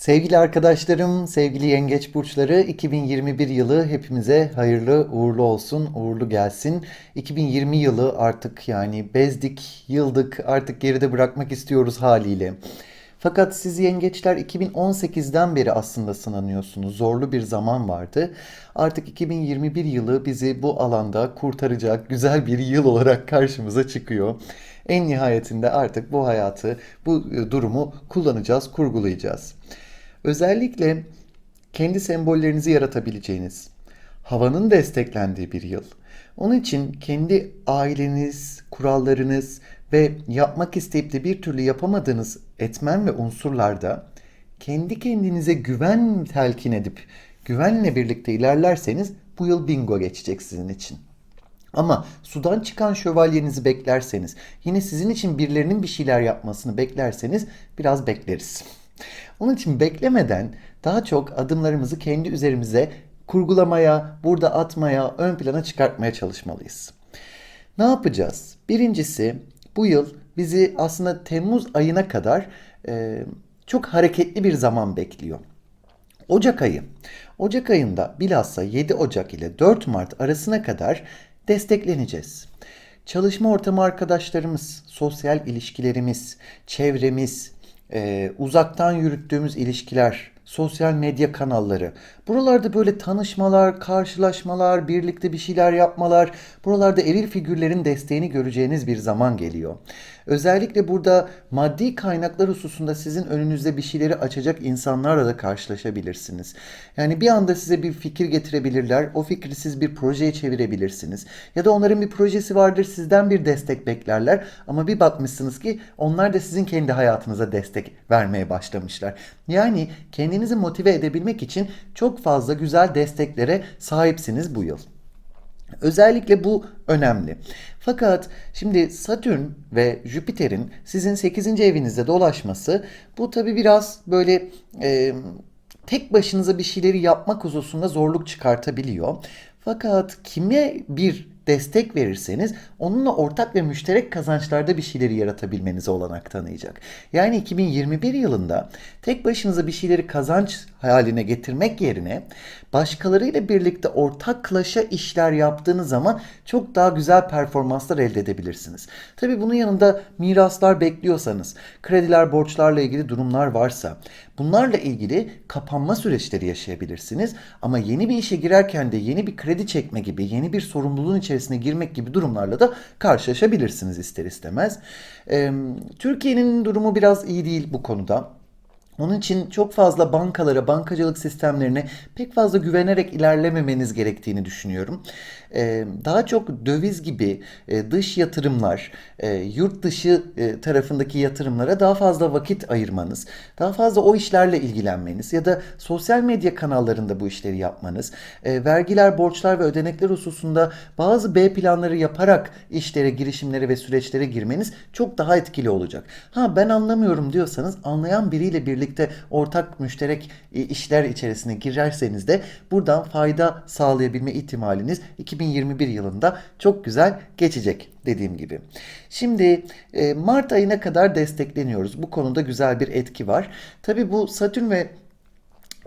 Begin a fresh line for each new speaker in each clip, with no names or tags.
Sevgili arkadaşlarım, sevgili yengeç burçları 2021 yılı hepimize hayırlı uğurlu olsun, uğurlu gelsin. 2020 yılı artık yani bezdik, yıldık, artık geride bırakmak istiyoruz haliyle. Fakat siz yengeçler 2018'den beri aslında sınanıyorsunuz. Zorlu bir zaman vardı. Artık 2021 yılı bizi bu alanda kurtaracak güzel bir yıl olarak karşımıza çıkıyor. En nihayetinde artık bu hayatı, bu e, durumu kullanacağız, kurgulayacağız. Özellikle kendi sembollerinizi yaratabileceğiniz, havanın desteklendiği bir yıl. Onun için kendi aileniz, kurallarınız ve yapmak isteyip de bir türlü yapamadığınız etmen ve unsurlarda kendi kendinize güven telkin edip güvenle birlikte ilerlerseniz bu yıl bingo geçecek sizin için. Ama sudan çıkan şövalyenizi beklerseniz, yine sizin için birilerinin bir şeyler yapmasını beklerseniz biraz bekleriz. Onun için beklemeden daha çok adımlarımızı kendi üzerimize kurgulamaya, burada atmaya, ön plana çıkartmaya çalışmalıyız. Ne yapacağız? Birincisi bu yıl bizi aslında Temmuz ayına kadar e, çok hareketli bir zaman bekliyor. Ocak ayı. Ocak ayında bilhassa 7 Ocak ile 4 Mart arasına kadar destekleneceğiz. Çalışma ortamı arkadaşlarımız, sosyal ilişkilerimiz, çevremiz, e, uzaktan yürüttüğümüz ilişkiler, sosyal medya kanalları. Buralarda böyle tanışmalar, karşılaşmalar, birlikte bir şeyler yapmalar, buralarda eril figürlerin desteğini göreceğiniz bir zaman geliyor. Özellikle burada maddi kaynaklar hususunda sizin önünüzde bir şeyleri açacak insanlarla da karşılaşabilirsiniz. Yani bir anda size bir fikir getirebilirler. O fikri siz bir projeye çevirebilirsiniz. Ya da onların bir projesi vardır, sizden bir destek beklerler. Ama bir bakmışsınız ki onlar da sizin kendi hayatınıza destek vermeye başlamışlar. Yani kendinizi motive edebilmek için çok fazla güzel desteklere sahipsiniz bu yıl. Özellikle bu önemli. Fakat şimdi Satürn ve Jüpiter'in sizin 8. evinizde dolaşması bu tabi biraz böyle e, tek başınıza bir şeyleri yapmak hususunda zorluk çıkartabiliyor. Fakat kime bir destek verirseniz onunla ortak ve müşterek kazançlarda bir şeyleri yaratabilmenize olanak tanıyacak. Yani 2021 yılında tek başınıza bir şeyleri kazanç haline getirmek yerine başkalarıyla birlikte ortaklaşa işler yaptığınız zaman çok daha güzel performanslar elde edebilirsiniz. Tabi bunun yanında miraslar bekliyorsanız, krediler, borçlarla ilgili durumlar varsa bunlarla ilgili kapanma süreçleri yaşayabilirsiniz. Ama yeni bir işe girerken de yeni bir kredi çekme gibi, yeni bir sorumluluğun içerisine girmek gibi durumlarla da karşılaşabilirsiniz ister istemez. Ee, Türkiye'nin durumu biraz iyi değil bu konuda. Onun için çok fazla bankalara, bankacılık sistemlerine pek fazla güvenerek ilerlememeniz gerektiğini düşünüyorum. Ee, daha çok döviz gibi e, dış yatırımlar, e, yurt dışı e, tarafındaki yatırımlara daha fazla vakit ayırmanız, daha fazla o işlerle ilgilenmeniz ya da sosyal medya kanallarında bu işleri yapmanız, vergiler, borçlar ve ödenekler hususunda bazı B planları yaparak işlere, girişimlere ve süreçlere girmeniz çok daha etkili olacak. Ha ben anlamıyorum diyorsanız anlayan biriyle birlikte ortak müşterek işler içerisine girerseniz de buradan fayda sağlayabilme ihtimaliniz 2021 yılında çok güzel geçecek dediğim gibi. Şimdi e, Mart ayına kadar destekleniyoruz. Bu konuda güzel bir etki var. Tabi bu Satürn ve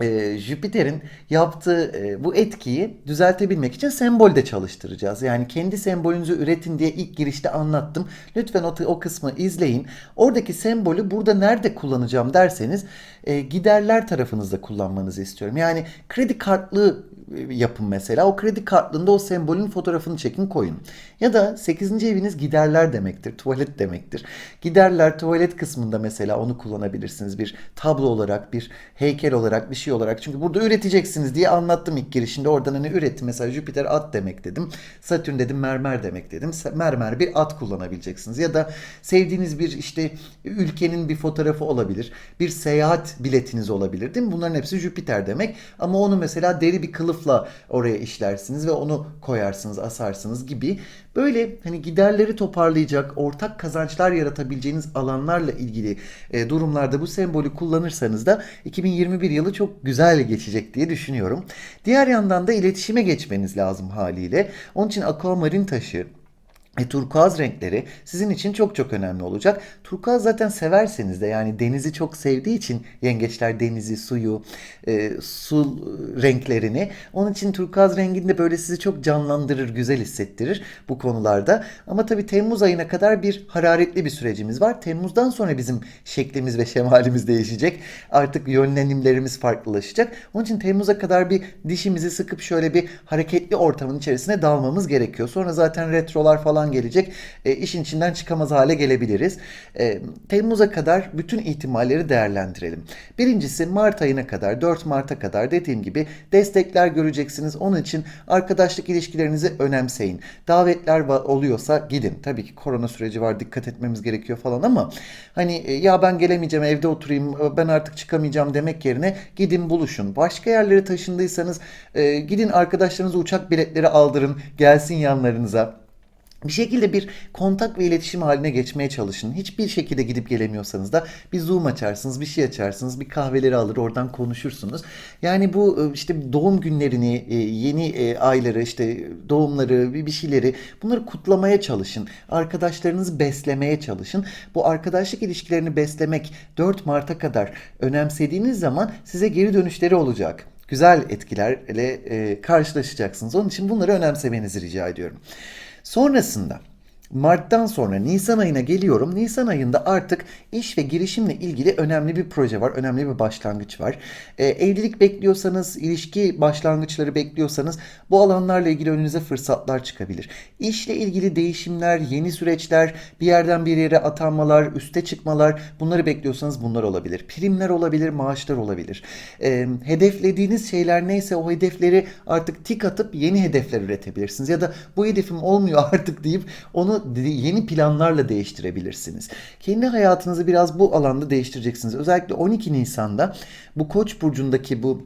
e, Jüpiter'in yaptığı e, bu etkiyi düzeltebilmek için sembolde çalıştıracağız. Yani kendi sembolünüzü üretin diye ilk girişte anlattım. Lütfen o, o kısmı izleyin. Oradaki sembolü burada nerede kullanacağım derseniz e, giderler tarafınızda kullanmanızı istiyorum. Yani kredi kartlı yapın mesela. O kredi kartında o sembolün fotoğrafını çekin koyun. Ya da 8. eviniz giderler demektir. Tuvalet demektir. Giderler tuvalet kısmında mesela onu kullanabilirsiniz. Bir tablo olarak, bir heykel olarak, bir şey olarak. Çünkü burada üreteceksiniz diye anlattım ilk girişinde. Oradan hani üretim mesela Jüpiter at demek dedim. Satürn dedim mermer demek dedim. Mermer bir at kullanabileceksiniz. Ya da sevdiğiniz bir işte ülkenin bir fotoğrafı olabilir. Bir seyahat biletiniz olabilir değil mi? Bunların hepsi Jüpiter demek. Ama onu mesela deri bir kılıf kılıfla oraya işlersiniz ve onu koyarsınız, asarsınız gibi. Böyle hani giderleri toparlayacak, ortak kazançlar yaratabileceğiniz alanlarla ilgili e, durumlarda bu sembolü kullanırsanız da 2021 yılı çok güzel geçecek diye düşünüyorum. Diğer yandan da iletişime geçmeniz lazım haliyle. Onun için aquamarin taşı E, turkuaz renkleri sizin için çok çok önemli olacak. Turkuaz zaten severseniz de yani denizi çok sevdiği için yengeçler denizi, suyu, e, su renklerini. Onun için turkuaz renginde böyle sizi çok canlandırır, güzel hissettirir bu konularda. Ama tabii Temmuz ayına kadar bir hararetli bir sürecimiz var. Temmuzdan sonra bizim şeklimiz ve şemalimiz değişecek. Artık yönlenimlerimiz farklılaşacak. Onun için Temmuz'a kadar bir dişimizi sıkıp şöyle bir hareketli ortamın içerisine dalmamız gerekiyor. Sonra zaten retrolar falan gelecek. E, işin içinden çıkamaz hale gelebiliriz. E, Temmuz'a kadar bütün ihtimalleri değerlendirelim. Birincisi Mart ayına kadar, 4 Mart'a kadar dediğim gibi destekler göreceksiniz. Onun için arkadaşlık ilişkilerinizi önemseyin. Davetler oluyorsa gidin. Tabii ki korona süreci var, dikkat etmemiz gerekiyor falan ama hani e, ya ben gelemeyeceğim, evde oturayım, ben artık çıkamayacağım demek yerine gidin buluşun. Başka yerlere taşındıysanız e, gidin arkadaşlarınıza uçak biletleri aldırın, gelsin yanlarınıza. Bir şekilde bir kontak ve iletişim haline geçmeye çalışın. Hiçbir şekilde gidip gelemiyorsanız da bir Zoom açarsınız, bir şey açarsınız, bir kahveleri alır oradan konuşursunuz. Yani bu e, işte doğum günlerini, e, yeni e, ayları, işte doğumları, bir şeyleri bunları kutlamaya çalışın. Arkadaşlarınızı beslemeye çalışın. Bu arkadaşlık ilişkilerini beslemek 4 Mart'a kadar önemsediğiniz zaman size geri dönüşleri olacak güzel etkilerle karşılaşacaksınız. Onun için bunları önemsemenizi rica ediyorum. Sonrasında Mart'tan sonra Nisan ayına geliyorum. Nisan ayında artık iş ve girişimle ilgili önemli bir proje var. Önemli bir başlangıç var. E, evlilik bekliyorsanız, ilişki başlangıçları bekliyorsanız bu alanlarla ilgili önünüze fırsatlar çıkabilir. İşle ilgili değişimler, yeni süreçler, bir yerden bir yere atanmalar, üste çıkmalar bunları bekliyorsanız bunlar olabilir. Primler olabilir, maaşlar olabilir. E, hedeflediğiniz şeyler neyse o hedefleri artık tik atıp yeni hedefler üretebilirsiniz. Ya da bu hedefim olmuyor artık deyip onu yeni planlarla değiştirebilirsiniz. Kendi hayatınızı biraz bu alanda değiştireceksiniz. Özellikle 12 Nisan'da bu Koç burcundaki bu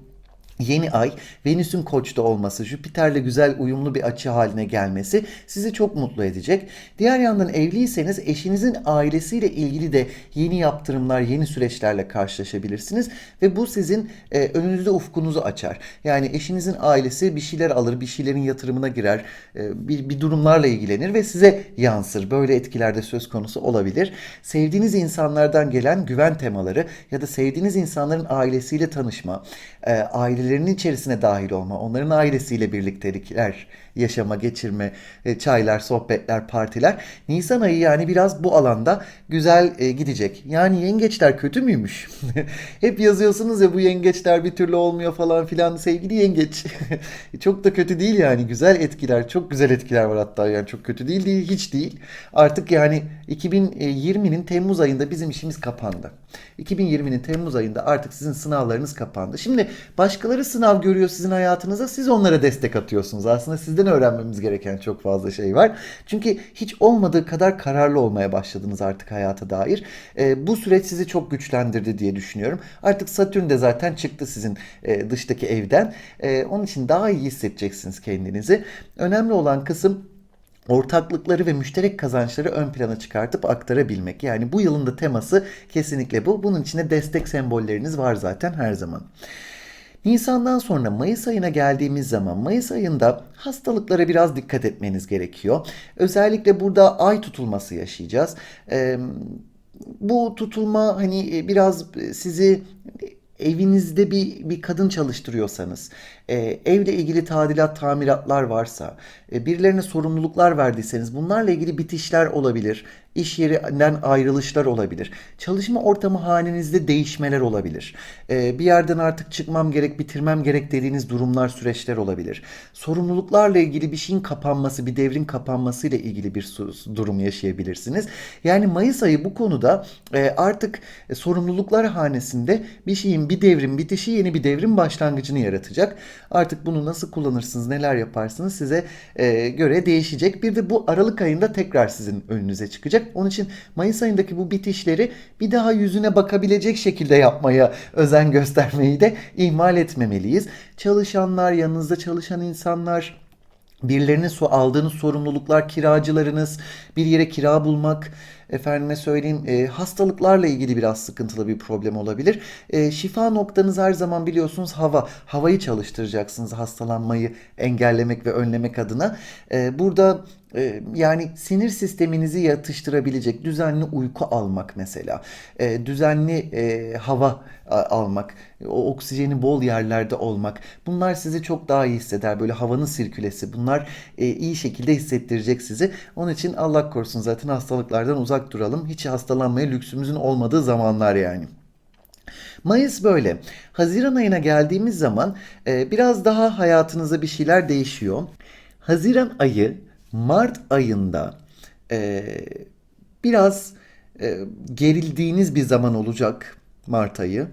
Yeni ay Venüs'ün koçta olması, Jüpiter'le güzel uyumlu bir açı haline gelmesi sizi çok mutlu edecek. Diğer yandan evliyseniz eşinizin ailesiyle ilgili de yeni yaptırımlar, yeni süreçlerle karşılaşabilirsiniz ve bu sizin e, önünüzde ufkunuzu açar. Yani eşinizin ailesi bir şeyler alır, bir şeylerin yatırımına girer, e, bir, bir durumlarla ilgilenir ve size yansır. Böyle etkilerde söz konusu olabilir. Sevdiğiniz insanlardan gelen güven temaları ya da sevdiğiniz insanların ailesiyle tanışma, e, aileleri ailelerinin içerisine dahil olma, onların ailesiyle birliktelikler yaşama, geçirme, e, çaylar, sohbetler, partiler. Nisan ayı yani biraz bu alanda güzel e, gidecek. Yani yengeçler kötü müymüş? Hep yazıyorsunuz ya bu yengeçler bir türlü olmuyor falan filan sevgili yengeç. çok da kötü değil yani güzel etkiler, çok güzel etkiler var hatta yani çok kötü değil değil hiç değil. Artık yani 2020'nin Temmuz ayında bizim işimiz kapandı. 2020'nin Temmuz ayında artık sizin sınavlarınız kapandı. Şimdi başkaları sınav görüyor sizin hayatınıza siz onlara destek atıyorsunuz. Aslında sizden öğrenmemiz gereken çok fazla şey var. Çünkü hiç olmadığı kadar kararlı olmaya başladınız artık hayata dair. E, bu süreç sizi çok güçlendirdi diye düşünüyorum. Artık Satürn de zaten çıktı sizin e, dıştaki evden. E, onun için daha iyi hissedeceksiniz kendinizi. Önemli olan kısım ortaklıkları ve müşterek kazançları ön plana çıkartıp aktarabilmek. Yani bu yılın da teması kesinlikle bu. Bunun içinde destek sembolleriniz var zaten her zaman. Nisan'dan sonra Mayıs ayına geldiğimiz zaman Mayıs ayında hastalıklara biraz dikkat etmeniz gerekiyor. Özellikle burada ay tutulması yaşayacağız. Ee, bu tutulma hani biraz sizi evinizde bir, bir kadın çalıştırıyorsanız, e, evle ilgili tadilat, tamiratlar varsa, birilerine sorumluluklar verdiyseniz bunlarla ilgili bitişler olabilir iş yerinden ayrılışlar olabilir. Çalışma ortamı hanenizde değişmeler olabilir. Ee, bir yerden artık çıkmam gerek, bitirmem gerek dediğiniz durumlar, süreçler olabilir. Sorumluluklarla ilgili bir şeyin kapanması, bir devrin kapanması ile ilgili bir durum yaşayabilirsiniz. Yani Mayıs ayı bu konuda e, artık e, sorumluluklar hanesinde bir şeyin bir devrin bitişi yeni bir devrin başlangıcını yaratacak. Artık bunu nasıl kullanırsınız, neler yaparsınız size e, göre değişecek. Bir de bu Aralık ayında tekrar sizin önünüze çıkacak. Onun için Mayıs ayındaki bu bitişleri bir daha yüzüne bakabilecek şekilde yapmaya özen göstermeyi de ihmal etmemeliyiz. Çalışanlar, yanınızda çalışan insanlar, birilerinin aldığınız sorumluluklar, kiracılarınız, bir yere kira bulmak, efendime söyleyeyim e, hastalıklarla ilgili biraz sıkıntılı bir problem olabilir. E, şifa noktanız her zaman biliyorsunuz hava. Havayı çalıştıracaksınız hastalanmayı engellemek ve önlemek adına. E, burada e, yani sinir sisteminizi yatıştırabilecek düzenli uyku almak mesela, e, düzenli e, hava a- almak, o oksijeni bol yerlerde olmak. Bunlar sizi çok daha iyi hisseder. Böyle havanın sirkülesi. Bunlar e, iyi şekilde hissettirecek sizi. Onun için Allah korusun zaten hastalıklardan uzak duralım. Hiç hastalanmaya lüksümüzün olmadığı zamanlar yani. Mayıs böyle. Haziran ayına geldiğimiz zaman e, biraz daha hayatınızda bir şeyler değişiyor. Haziran ayı Mart ayında e, biraz e, gerildiğiniz bir zaman olacak Mart ayı.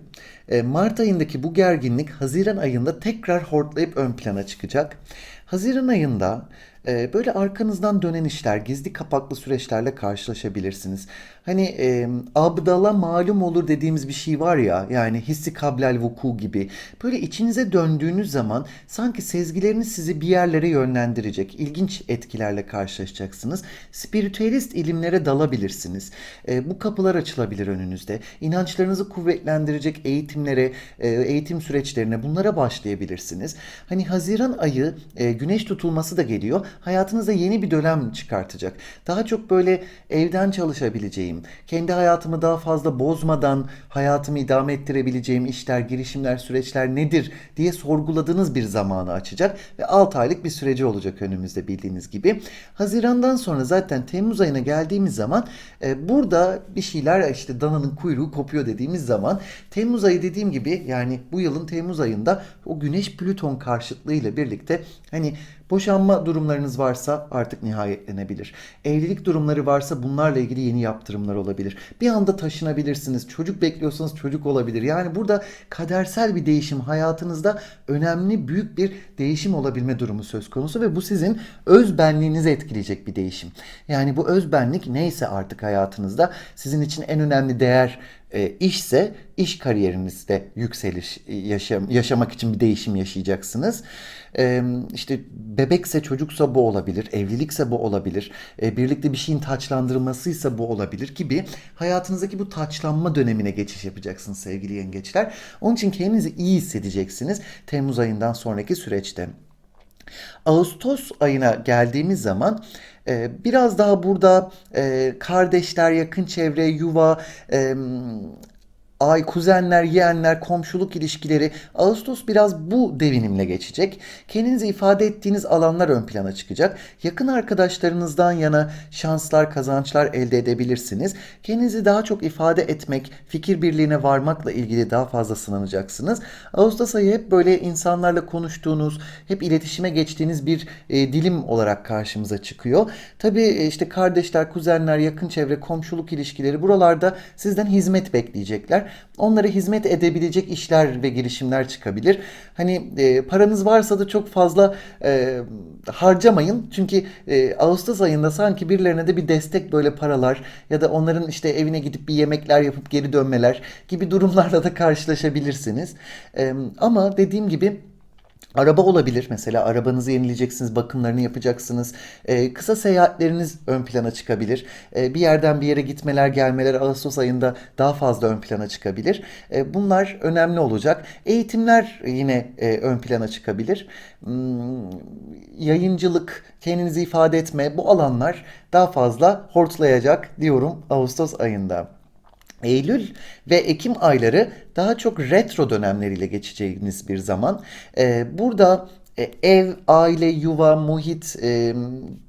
E, Mart ayındaki bu gerginlik Haziran ayında tekrar hortlayıp ön plana çıkacak. Haziran ayında e, böyle arkanızdan dönen işler, gizli kapaklı süreçlerle karşılaşabilirsiniz. Hani e, abdala malum olur dediğimiz bir şey var ya, yani hissi kablel vuku gibi. Böyle içinize döndüğünüz zaman sanki sezgileriniz sizi bir yerlere yönlendirecek, ilginç etkilerle karşılaşacaksınız. Spiritüelist ilimlere dalabilirsiniz. E, bu kapılar açılabilir önünüzde. İnançlarınızı kuvvetlendirecek eğitimlere, e, eğitim süreçlerine bunlara başlayabilirsiniz. Hani Haziran ayı e, güneş tutulması da geliyor. Hayatınızda yeni bir dönem çıkartacak. Daha çok böyle evden çalışabileceğim, kendi hayatımı daha fazla bozmadan hayatımı idame ettirebileceğim işler, girişimler, süreçler nedir diye sorguladığınız bir zamanı açacak ve 6 aylık bir süreci olacak önümüzde bildiğiniz gibi. Hazirandan sonra zaten Temmuz ayına geldiğimiz zaman e, burada bir şeyler işte dananın kuyruğu kopuyor dediğimiz zaman Temmuz ayı dediğim gibi yani bu yılın Temmuz ayında o Güneş Plüton karşıtlığı ile birlikte hani Boşanma durumlarınız varsa artık nihayetlenebilir. Evlilik durumları varsa bunlarla ilgili yeni yaptırımlar olabilir. Bir anda taşınabilirsiniz. Çocuk bekliyorsanız çocuk olabilir. Yani burada kadersel bir değişim hayatınızda önemli büyük bir değişim olabilme durumu söz konusu ve bu sizin öz benliğinizi etkileyecek bir değişim. Yani bu öz benlik neyse artık hayatınızda sizin için en önemli değer e, işse iş kariyerinizde yükseliş yaşam, yaşamak için bir değişim yaşayacaksınız. E, işte bebekse çocuksa bu olabilir, evlilikse bu olabilir, e, birlikte bir şeyin taçlandırılmasıysa bu olabilir gibi hayatınızdaki bu taçlanma dönemine geçiş yapacaksınız sevgili yengeçler. Onun için kendinizi iyi hissedeceksiniz Temmuz ayından sonraki süreçte. Ağustos ayına geldiğimiz zaman e, biraz daha burada e, kardeşler, yakın çevre, yuva, ay, kuzenler, yeğenler, komşuluk ilişkileri Ağustos biraz bu devinimle geçecek. Kendinizi ifade ettiğiniz alanlar ön plana çıkacak. Yakın arkadaşlarınızdan yana şanslar, kazançlar elde edebilirsiniz. Kendinizi daha çok ifade etmek, fikir birliğine varmakla ilgili daha fazla sınanacaksınız. Ağustos ayı hep böyle insanlarla konuştuğunuz, hep iletişime geçtiğiniz bir e, dilim olarak karşımıza çıkıyor. Tabii e, işte kardeşler, kuzenler, yakın çevre, komşuluk ilişkileri buralarda sizden hizmet bekleyecekler. Onlara hizmet edebilecek işler ve girişimler çıkabilir. Hani e, paranız varsa da çok fazla e, harcamayın. Çünkü e, Ağustos ayında sanki birilerine de bir destek böyle paralar ya da onların işte evine gidip bir yemekler yapıp geri dönmeler gibi durumlarla da karşılaşabilirsiniz. E, ama dediğim gibi Araba olabilir mesela arabanızı yenileyeceksiniz, bakımlarını yapacaksınız. Ee, kısa seyahatleriniz ön plana çıkabilir. Ee, bir yerden bir yere gitmeler, gelmeler Ağustos ayında daha fazla ön plana çıkabilir. Ee, bunlar önemli olacak. Eğitimler yine e, ön plana çıkabilir. Hmm, yayıncılık, kendinizi ifade etme bu alanlar daha fazla hortlayacak diyorum Ağustos ayında. Eylül ve Ekim ayları daha çok retro dönemleriyle geçeceğiniz bir zaman. Ee, burada ev, aile, yuva, muhit, e,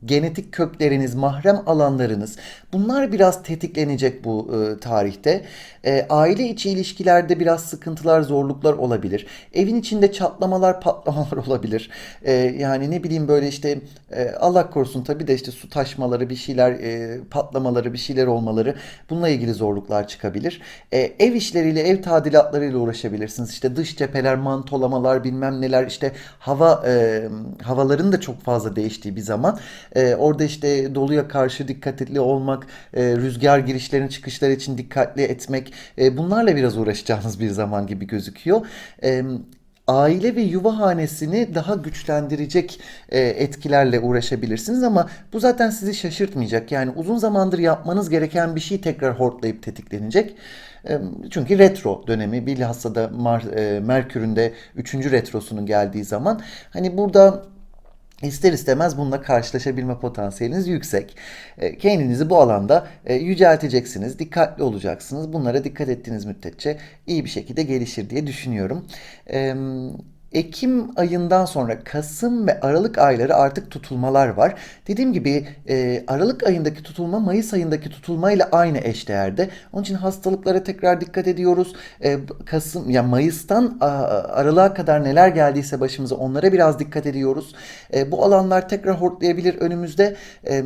genetik kökleriniz, mahrem alanlarınız bunlar biraz tetiklenecek bu e, tarihte. E, aile içi ilişkilerde biraz sıkıntılar, zorluklar olabilir. Evin içinde çatlamalar, patlamalar olabilir. E, yani ne bileyim böyle işte e, Allah korusun tabii de işte su taşmaları, bir şeyler e, patlamaları, bir şeyler olmaları bununla ilgili zorluklar çıkabilir. E, ev işleriyle, ev tadilatlarıyla uğraşabilirsiniz. İşte dış cepheler, mantolamalar, bilmem neler işte hava e, havaların da çok fazla değiştiği bir zaman. E, orada işte doluya karşı dikkatli olmak, e, rüzgar girişlerin çıkışları için dikkatli etmek e, bunlarla biraz uğraşacağınız bir zaman gibi gözüküyor. E, aile ve yuva hanesini daha güçlendirecek e, etkilerle uğraşabilirsiniz ama bu zaten sizi şaşırtmayacak. Yani uzun zamandır yapmanız gereken bir şey tekrar hortlayıp tetiklenecek. Çünkü retro dönemi bilhassa da e, Merkür'ün de 3. retrosunun geldiği zaman hani burada İster istemez bununla karşılaşabilme potansiyeliniz yüksek. E, Kendinizi bu alanda e, yücelteceksiniz, dikkatli olacaksınız. Bunlara dikkat ettiğiniz müddetçe iyi bir şekilde gelişir diye düşünüyorum. Ekim ayından sonra Kasım ve Aralık ayları artık tutulmalar var. Dediğim gibi e, Aralık ayındaki tutulma Mayıs ayındaki tutulmayla aynı eşdeğerde. Onun için hastalıklara tekrar dikkat ediyoruz. E, Kasım ya Mayıs'tan a, Aralık'a kadar neler geldiyse başımıza onlara biraz dikkat ediyoruz. E, bu alanlar tekrar hortlayabilir önümüzde. E,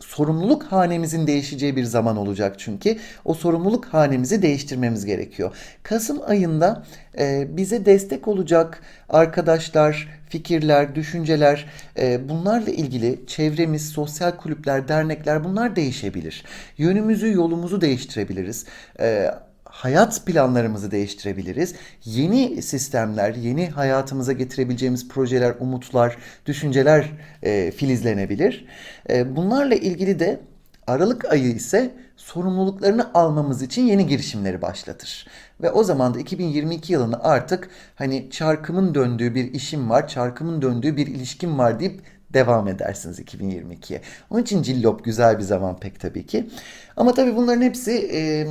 sorumluluk hanemizin değişeceği bir zaman olacak çünkü. O sorumluluk hanemizi değiştirmemiz gerekiyor. Kasım ayında e, bize destek olacak arkadaşlar, fikirler, düşünceler, e, bunlarla ilgili çevremiz, sosyal kulüpler, dernekler bunlar değişebilir. Yönümüzü, yolumuzu değiştirebiliriz. E, hayat planlarımızı değiştirebiliriz. Yeni sistemler, yeni hayatımıza getirebileceğimiz projeler, umutlar, düşünceler e, filizlenebilir. E, bunlarla ilgili de Aralık ayı ise sorumluluklarını almamız için yeni girişimleri başlatır. Ve o zaman da 2022 yılını artık hani çarkımın döndüğü bir işim var, çarkımın döndüğü bir ilişkim var deyip devam edersiniz 2022'ye. Onun için cillop güzel bir zaman pek tabii ki. Ama tabii bunların hepsi e,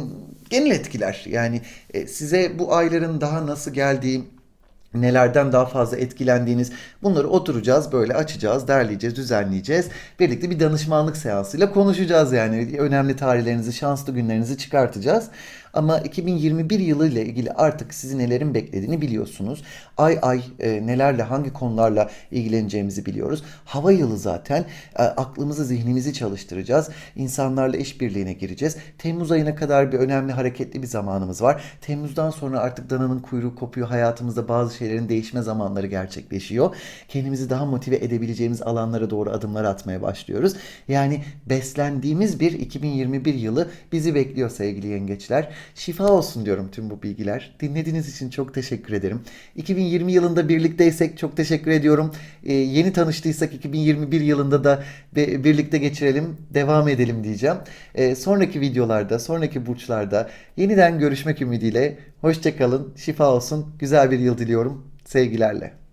genel etkiler. Yani e, size bu ayların daha nasıl geldiği, nelerden daha fazla etkilendiğiniz bunları oturacağız böyle açacağız derleyeceğiz düzenleyeceğiz birlikte bir danışmanlık seansıyla konuşacağız yani önemli tarihlerinizi şanslı günlerinizi çıkartacağız ama 2021 yılı ile ilgili artık sizi nelerin beklediğini biliyorsunuz. Ay ay e, nelerle hangi konularla ilgileneceğimizi biliyoruz. Hava yılı zaten e, aklımızı zihnimizi çalıştıracağız. İnsanlarla işbirliğine gireceğiz. Temmuz ayına kadar bir önemli hareketli bir zamanımız var. Temmuz'dan sonra artık dananın kuyruğu kopuyor. Hayatımızda bazı şeylerin değişme zamanları gerçekleşiyor. Kendimizi daha motive edebileceğimiz alanlara doğru adımlar atmaya başlıyoruz. Yani beslendiğimiz bir 2021 yılı bizi bekliyor sevgili yengeçler. Şifa olsun diyorum tüm bu bilgiler. Dinlediğiniz için çok teşekkür ederim. 2020 yılında birlikteysek çok teşekkür ediyorum. Ee, yeni tanıştıysak 2021 yılında da birlikte geçirelim, devam edelim diyeceğim. Ee, sonraki videolarda, sonraki burçlarda yeniden görüşmek ümidiyle. Hoşçakalın, şifa olsun, güzel bir yıl diliyorum. Sevgilerle.